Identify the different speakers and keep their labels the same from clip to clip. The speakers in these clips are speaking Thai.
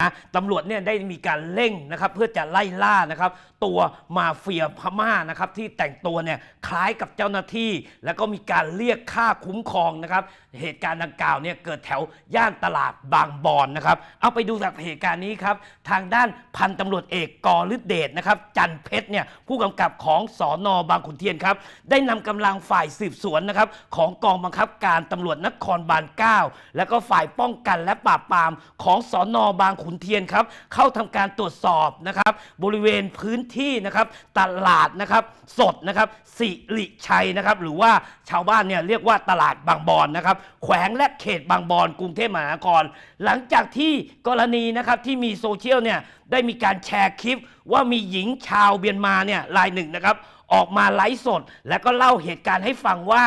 Speaker 1: นะตำรวจเนี่ยได้มีการเร่งนะครับเพื่อจะไล่ล่านะครับตัวมาเฟียพม่านะครับที่แต่งตัวเนี่ยคล้ายกับเจ้าหน้าที่ แล้วก็มีการเรียกค่าคุ้มครองนะครับเหตุการณ์ดังกล่าวเนี่ยเกิดแถวย่านตลาดบางบอนนะครับเอาไปดูจากเหตุการณ์นี้ครับทางด้านพันตำรวจเอกกอฤเดชนะครับจันเพชรเนี่ยผู้กำกับของสอนอบางขุนเทียนครับได้นำกำลังฝ่ายสืบสวนนะครับของกองบังคับการตำรวจนครบาล 9 แล้วก็ฝ่ายป้องกันและปราบปรามของสอนอบางขุนเทียนครับเข้าทำการตรวจสอบนะครับบริเวณพื้นที่นะครับตลาดนะครับสดนะครับสิริชัยนะครับหรือว่าชาวบ้านเนี่ยเรียกว่าตลาดบางบอนนะครับแขวงและเขตบางบอนกรุงเทพมหานคร หลังจากที่กรณีนะครับที่มีโซเชียลเนี่ยได้มีการแชร์คลิป ว่ามีหญิงชาวเบียนมาเนี่ยรายหนึ่งนะครับออกมาไลฟ์สด แล้วก็เล่าเหตุการณ์ให้ฟังว่า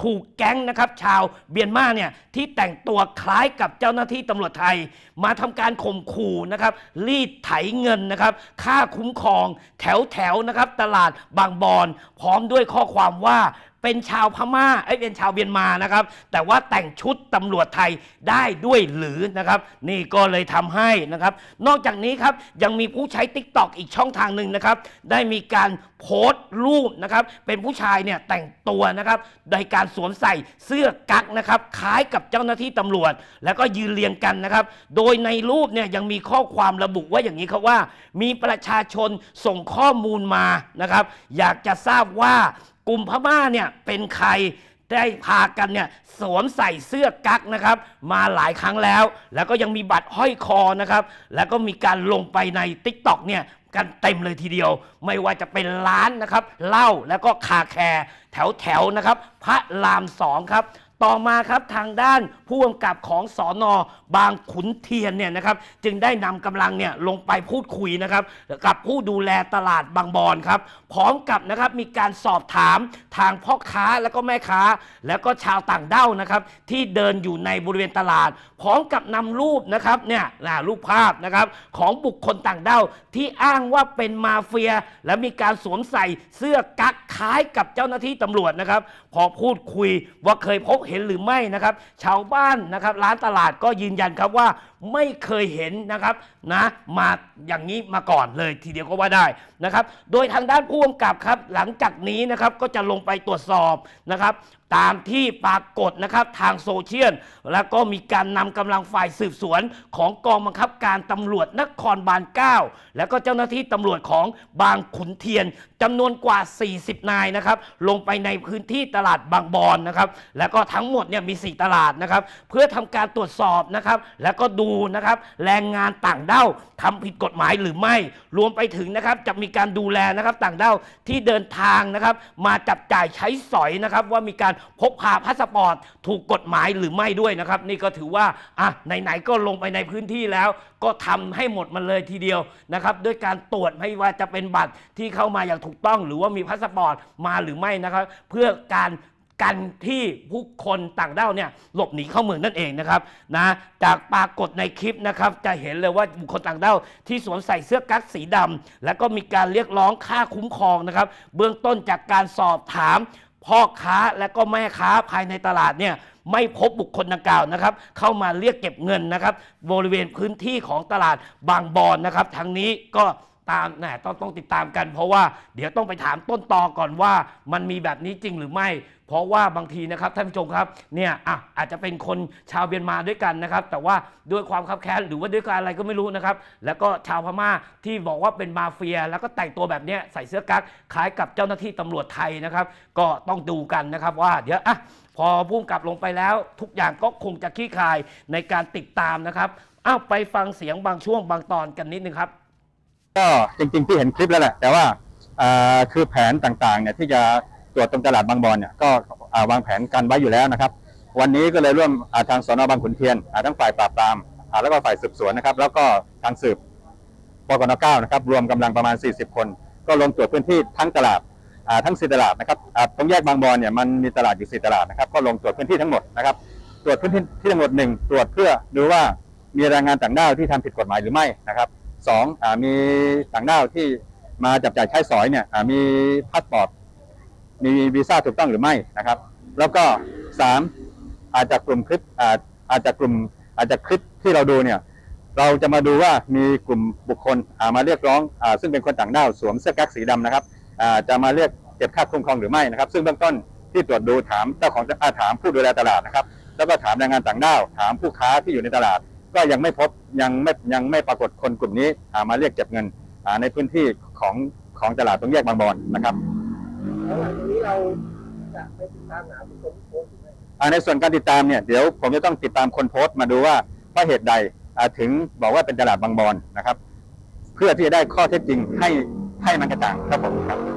Speaker 1: ถูกแก๊งนะครับชาวเบียนมาเนี่ยที่แต่งตัวคล้ายกับเจ้าหน้าที่ตำรวจไทย มาทำการข่มขู่นะครับรีดไถเงินนะครับค่าคุ้มครองแถวแถวนะครับตลาดบางบอน พร้อมด้วยข้อความว่าเป็นชาวพม่าไอ้เป็นชาวเบียนมานะครับ แต่ว่าแต่งชุดตำรวจไทยได้ด้วยหรือนะครับ นี่ก็เลยทำให้นะครับ นอกจากนี้ครับยังมีผู้ใช้ t ิ k t o k อีกช่องทางหนึ่งนะครับ ได้มีการโพสต์รูปนะครับ เป็นผู้ชายเนี่ยแต่งตัวนะครับโดยการสวมใส่เสื้อกั๊กนะครับคล้ายกับเจ้าหน้าที่ตำรวจ แล้วก็ยืนเรียงกันนะครับ โดยในรูปเนี่ยยังมีข้อความระบุว่าอย่างนี้ครับว่า มีประชาชนส่งข้อมูลมานะครับ อยากจะทราบว่ากลุ่มพม่าเนี่ยเป็นใครได้พากันเนี่ยสวมใส่เสื้อกั๊กนะครับ มาหลายครั้งแล้ว แล้วก็ยังมีบัตรห้อยคอนะครับ แล้วก็มีการลงไปใน t ิ k t o k เนี่ย กันเต็มเลยทีเดียว ไม่ว่าจะเป็นร้านนะครับเหล้าแล้วก็คาแคร์แถวแถวๆนะครับ พระรามสองครับ ต่อมาครับทางด้านผู้กำกับของสอนอบางขุนเทียนเนี่ยนะครับจึงได้นำกำลังเนี่ยลงไปพูดคุยนะครับกับผู้ดูแลตลาดบางบอนครับพร้อมกับนะครับมีการสอบถามทางพ่อค้าแล้วก็แม่ค้า แล้วก็ชาวต่างด้าวนะครับที่เดินอยู่ในบริเวณตลาด พร้อมกับนำรูปนะครับเนี่ยนะรูปภาพนะครับของบุคคลต่างด้าวที่อ้างว่าเป็นมาเฟีย และมีการสวมใส่เสื้อกั๊กคล้ายกับเจ้าหน้าที่ตำรวจนะครับพอพูดคุยว่าเคยพบเห็นหรือไม่นะครับ ชาวบ้านนะครับ ร้านตลาดก็ยืนยันครับว่าไม่เคยเห็นนะครับ นะมาอย่างนี้มาก่อนเลยทีเดียวก็ว่าได้นะครับ โดยทางด้านผู้กำกับครับ หลังจากนี้นะครับก็จะลงไปตรวจสอบนะครับตามที่ปรากฏนะครับทางโซเชียลแล้วก็มีการนำกำลังฝ่ายสืบสวนของกองบังคับการตำรวจนครบาล 9 แล้วก็เจ้าหน้าที่ตำรวจของบางขุนเทียนจำนวนกว่า 40 นายนะครับลงไปในพื้นที่ตลาดบางบอนนะครับแล้วก็ทั้งหมดเนี่ยมี 4 ตลาดนะครับเพื่อทำการตรวจสอบนะครับแล้วก็ดูนะครับแรงงานต่างด้าวทำผิดกฎหมายหรือไม่ รวมไปถึงนะครับจะมีการดูแลนะครับต่างด้าวที่เดินทางนะครับ มาจับจ่ายใช้สอยนะครับว่ามีการพกพาพาสปอร์ตถูกกฎหมายหรือไม่ด้วยนะครับ นี่ก็ถือว่าอะไหนๆก็ลงไปในพื้นที่แล้ว ก็ทำให้หมดมันเลยทีเดียวนะครับด้วยการตรวจไม่ว่าจะเป็นบัตรที่เข้ามาอย่างถูกต้อง หรือว่ามีพาสปอร์ตมาหรือไม่นะครับ เพื่อการ กันที่ผู้คนต่างด้าวเนี่ยหลบหนีเข้าเมืองนั่นเองนะครับนะจากปรากฏในคลิปนะครับจะเห็นเลยว่าบุคคลต่างด้าวที่สวมใส่เสื้อกั๊กสีดำแล้วก็มีการเรียกร้องค่าคุ้มครองนะครับ เบื้องต้นจากการสอบถามพ่อค้าและก็แม่ค้าภายในตลาดเนี่ยไม่พบบุคคลดังกล่าวนะครับ เข้ามาเรียกเก็บเงินนะครับ บริเวณพื้นที่ของตลาดบางบอนนะครับทางนี้ก็ ตามแน่ต้องต้องติดตามกัน เพราะว่าเดี๋ยวต้องไปถามต้นตอก่อนว่ามันมีแบบนี้จริงหรือไม่ เพราะว่าบางทีนะครับท่านผู้ชมครับเนี่ยอะอาจจะเป็นคนชาวเบียนมาด้วยกันนะครับ แต่ว่าด้วยความคับแค้นหรือว่าด้วยการอะไรก็ไม่รู้นะครับ แล้วก็ชาวพม่าที่บอกว่าเป็นมาเฟีย แล้วก็แต่งตัวแบบนี้ใส่เสื้อกั๊กคล้ายกับเจ้าหน้าที่ตำรวจไทยนะครับ ก็ต้องดูกันนะครับว่าเดี๋ยวอะพอพุ่มกลับลงไปแล้ว ทุกอย่างก็คงจะคลี่คลายในการติดตามนะครับอ้าวไปฟังเสียงบางช่วงบางตอนกันนิดนึงครับ
Speaker 2: ก็จริงๆที่เห็นคลิปแล้วแหละ แต่ว่าคือแผนต่างๆเนี่ยที่จะตรวจตรงตลาดบางบอนเนี่ยก็วางแผนกันไว้อยู่แล้วนะครับ วันนี้ก็เลยร่วมทางสนบางขุนเทียนทั้งฝ่ายปราบปรามแล้วก็ฝ่ายสืบสวนนะครับ แล้วก็ทางสืบปกนเก้านะครับรวมกำลังประมาณ 40 คน ก็ลงตรวจพื้นที่ทั้งตลาดทั้งสี่ตลาดนะครับตรงแยกบางบอนเนี่ยมันมีตลาดอยู่สี่ตลาดนะครับก็ลงตรวจพื้นที่ทั้งหมดนะครับตรวจพื้นที่ที่ทั้งหมดหนึ่งตรวจเพื่อดูว่ามีแรงงานต่างด้าวที่ทำผิดกฎหมายหรือไม่นะครับ สองอมีต่างด้าวที่มาจับจ่ายใช้สอยเนี่ยมีพาสปอร์ตมีวีซ่าถูกต้องหรือไม่นะครับ แล้วก็สามอาจจะกลุ่มคลิปอาจจะกลุ่มอาจจะคลิปที่เราดูเนี่ยเราจะมาดูว่ามีกลุ่มบุคคลามาเรียกร้องอซึ่งเป็นคนต่างด้าวสวมเสื้อกั๊กสีดำนะครับจะมาเรียกเก็บค่าคุ้มครองหรือไม่นะครับ ซึ่งเบื้องต้นที่ตรวจดูถามเจ้าของอาถามผู้ดูแลตลาดนะครับ แล้วก็ถามแรงงานต่างด้าว ถามผู้ค้าที่อยู่ในตลาด ก็ยังไม่พบยังไม่ยังไม่ปรากฏคนกลุ่มนี้อ่ามาเรียกเก็บเงินอ่าในพื้นที่ของของตลาดตรงแยกบางบอนนะครับ
Speaker 3: แล้วหลังจากนี้เราจะไปติดตามหาบุคคลที่โพสต์หรือไม่
Speaker 2: อ่าในส่วนการติดตามเนี่ยเดี๋ยวผมจะต้องติดตามคนโพสต์มาดูว่าเพราะเหตุใดอ่าถึงบอกว่าเป็นตลาดบางบอนนะครับ เพื่อที่จะได้ข้อเท็จจริงให้ให้มันกระจ่างครับผมครับ